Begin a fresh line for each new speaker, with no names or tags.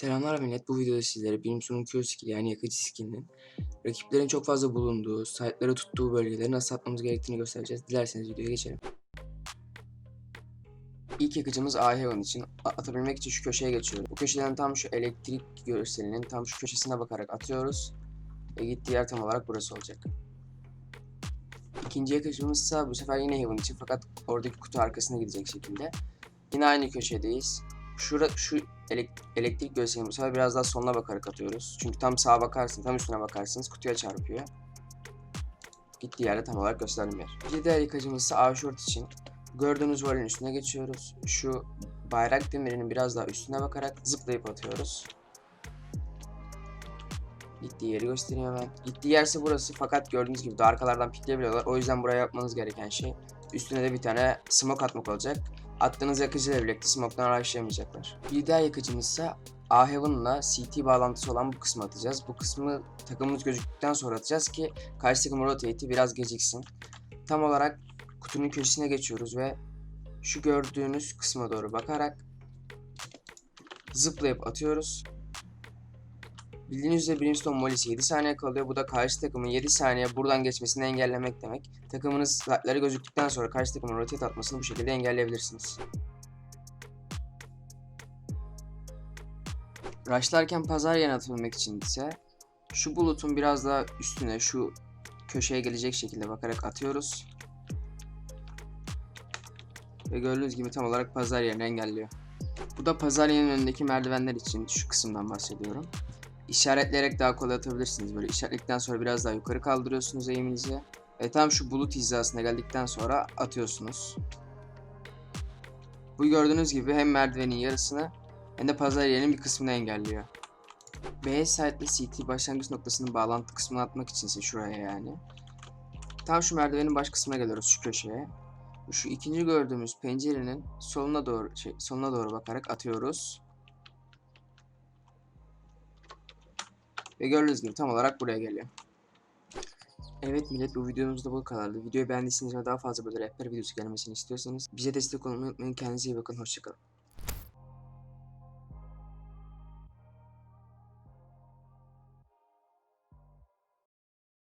Selamlar millet. Bu videoda sizlere Bilim Sonu Q skill yani yakıcı skillinin rakiplerin çok fazla bulunduğu, site'ları tuttuğu bölgeleri nasıl atmamız gerektiğini göstereceğiz. Dilerseniz videoya geçelim. İlk yakıcımız A-Heaven için A- atabilmek için şu köşeye geçiyoruz. Bu köşeden tam şu elektrik görselinin tam şu köşesine bakarak atıyoruz. Ve gittiği yer tam olarak burası olacak. İkinci yakıcımız ise bu sefer yine Heaven için fakat oradaki kutu arkasına gidecek şekilde. Yine aynı köşedeyiz. Şura, şu elek- elektrik gösterimi bu sefer biraz daha sonuna bakarak atıyoruz. Çünkü tam sağa bakarsın, tam üstüne bakarsınız kutuya çarpıyor. Gittiği yerde tam olarak gösterdiğim yer. Bir diğer yıkacımız ise A-Short için. Gördüğünüz volün üstüne geçiyoruz. Şu bayrak demirinin biraz daha üstüne bakarak zıplayıp atıyoruz. Gittiği yeri göstereyim hemen. Gittiği yerse burası fakat gördüğünüz gibi de arkalardan pikleyebiliyorlar. O yüzden buraya yapmanız gereken şey üstüne de bir tane smoke atmak olacak. Attığınız yakıcıyla birlikte smoke'dan araştıramayacaklar. Bir diğer yakıcımız ise A-Heaven'la CT bağlantısı olan bu kısmı atacağız. Bu kısmı takımımız gözüktükten sonra atacağız ki karşı takım rotate'i biraz geciksin. Tam olarak kutunun köşesine geçiyoruz ve şu gördüğünüz kısma doğru bakarak zıplayıp atıyoruz. Bildiğiniz üzere Brimstone molisi 7 saniye kalıyor. Bu da karşı takımın 7 saniye buradan geçmesini engellemek demek. Takımınız slide'ları gözüktükten sonra karşı takımın rotate atmasını bu şekilde engelleyebilirsiniz. Rushlarken pazar yerine atabilmek için ise şu bulutun biraz daha üstüne şu köşeye gelecek şekilde bakarak atıyoruz. Ve gördüğünüz gibi tam olarak pazar yerini engelliyor. Bu da pazar yerinin önündeki merdivenler için şu kısımdan bahsediyorum. İşaretleyerek daha kolay atabilirsiniz. Böyle işaretledikten sonra biraz daha yukarı kaldırıyorsunuz eğiminizi. Ve tam şu bulut hizasına geldikten sonra atıyorsunuz. Bu gördüğünüz gibi hem merdivenin yarısını hem de pazar yerinin bir kısmını engelliyor. B site ile CT başlangıç noktasının bağlantı kısmını atmak içinse şuraya yani. Tam şu merdivenin baş kısmına geliyoruz şu köşeye. Şu ikinci gördüğümüz pencerenin soluna doğru şey, soluna doğru bakarak atıyoruz. Ve gördüğünüz gibi tam olarak buraya geliyor. Evet millet bu videomuz da bu kadardı. Videoyu beğendiyseniz ve daha fazla böyle rehber videosu gelmesini istiyorsanız bize destek olmayı unutmayın. Kendinize iyi bakın. Hoşçakalın.